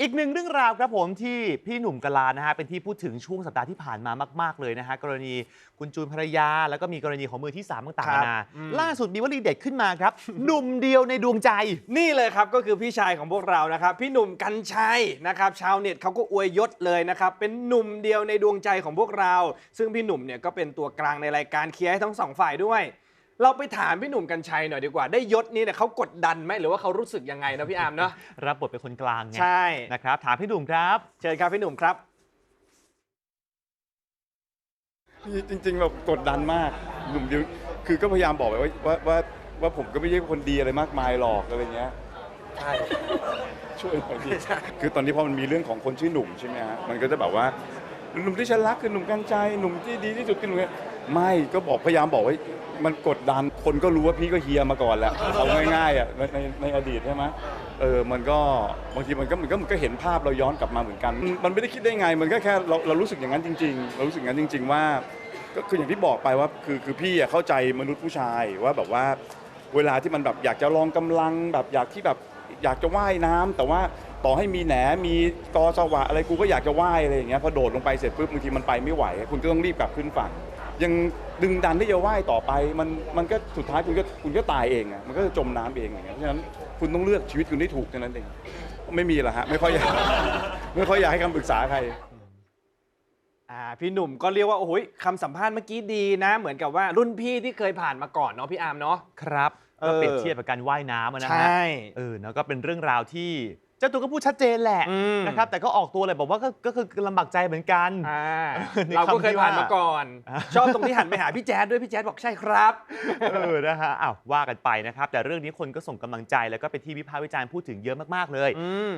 อีกหนึ่งเรื่องราวครับผมที่พี่หนุ่มกะลานะฮะเป็นที่พูดถึงช่วงสัปดาห์ที่ผ่านมามาก ๆ เลยนะฮะกรณีคุณจูนภรรยา แล้วก็มีกรณีของมือที่สามต่างๆครันาบนาอืมล่าสุดมีวลีเด็ดขึ้นมาครับ หนุ่มเดียวในดวงใจ นี่เลยครับก็คือพี่ชายของพวกเรานะครับ พี่หนุ่มกัญชัยนะครับ ชาวเน็ตเขาก็อวยยศเลยนะครับ เป็นหนุ่มเดียวในดวงใจของพวกเรา ซึ่งพี่หนุ่มเนี่ยก็เป็นตัวกลางในรายการเคลียร์ให้ทั้งสองฝ่ายด้วย เราไปถามพี่หนุ่มกัญชัยหน่อยดีกว่า ได้ยศนี้เนี่ยเขากดดันไหมหรือว่าเขารู้สึกยังไงนะพี่อาร์มเนาะรับบทเป็นคนกลางไงใช่ นะครับถามพี่หนุ่มครับ เชิญครับพี่หนุ่มครับจริงๆแบบกดดันมากหนุ่มเดียวคือก็พยายามบอกไปว่าว่าว่าว่าผมก็ไม่ใช่คนดีอะไรมากมายหรอกอะไรเงี้ยใช่ช่วยหน่อยดิคือตอนนี้พอมันมีเรื่องของคนชื่อหนุ่มใช่ไหมฮะมันก็จะแบบว่า หนุ่มที่ฉันรักคือหนุ่มกัญชัยหนุ่มที่ดีที่สุดคือหนุ่มเนี่ไม่ก็บอกพยายามบอกว่ามันกดดันคนก็รู้ว่าพี่ก็เฮียมาก่อนแหละเอาง่ายๆอะในในในอดีตใช่ไหมเออมันก็บางทีมันก็มันก็มันก็เห็นภาพเราย้อนกลับมาเหมือนกัน มันไม่ได้คิดได้ไง มันก็แค่เราเรารู้สึกอย่างนั้นจริง ๆ เรารู้สึกอย่างนั้นจริง ๆ ว่า ก็คืออย่างที่บอกไปว่าคือคือพี่อะเข้าใจมนุษย์ผู้ชายว่าแบบว่า เวลาที่มันแบบอยากจะลองกำลังแบบอยากที่แบบอยากจะว่ายน้ำแต่ว่า ต่อให้มีแหนมีกอสวะอะไรกูก็อยากจะว่ายอะไรอย่างเงี้ยพอโดดลงไปเสร็จปุ๊บบางทีมันไปไม่ไหว คุณก็ต้องรีบกลับขึ้นฝั่ง ยังดึงดันที่จะว่ายต่อไปมันมันก็สุดท้ายคุณก็คุณก็ตายเองอะมันก็จะจมน้ำเองอย่างเงี้ยเพราะฉะนั้นคุณต้องเลือกชีวิตคุณให้ถูกเท่านั้นเองไม่มีหรอกฮะไม่ค่อยอยากไม่ค่อยอยากให้คำปรึกษาใคร อ่าพี่หนุ่มก็เรียกว่าโอ้โหคำสัมภาษณ์เมื่อกี้ดีนะ เหมือนกับว่ารุ่นพี่ที่เคยผ่านมาก่อนเนาะพี่อาร์มเนาะ ครับเอก็อเปรียบเทียบกับการว่ายน้ำอะนะใชฮะ่เออแล้วก็เป็นเรื่องราวที่ เจ้าตัวก็พูดชัดเจนแหละอืม นะครับ แต่ก็ออกตัวเลยบอกว่าก็ก็คือลำบากใจเหมือนกัน อ่าในเราก็เคยผ่านคำที่ว่ามาก่อน อ่า ชอบตรงที่หันไปหาพี่แจ๊ดด้วยพี่แจ๊ดบอกใช่ครับ เออนะฮะอ้าวว่ากันไปนะครับ แต่เรื่องนี้คนก็ส่งกำลังใจแล้วก็เป็นที่วิพากษ์วิจารณ์พูดถึงเยอะมากๆเลย อืม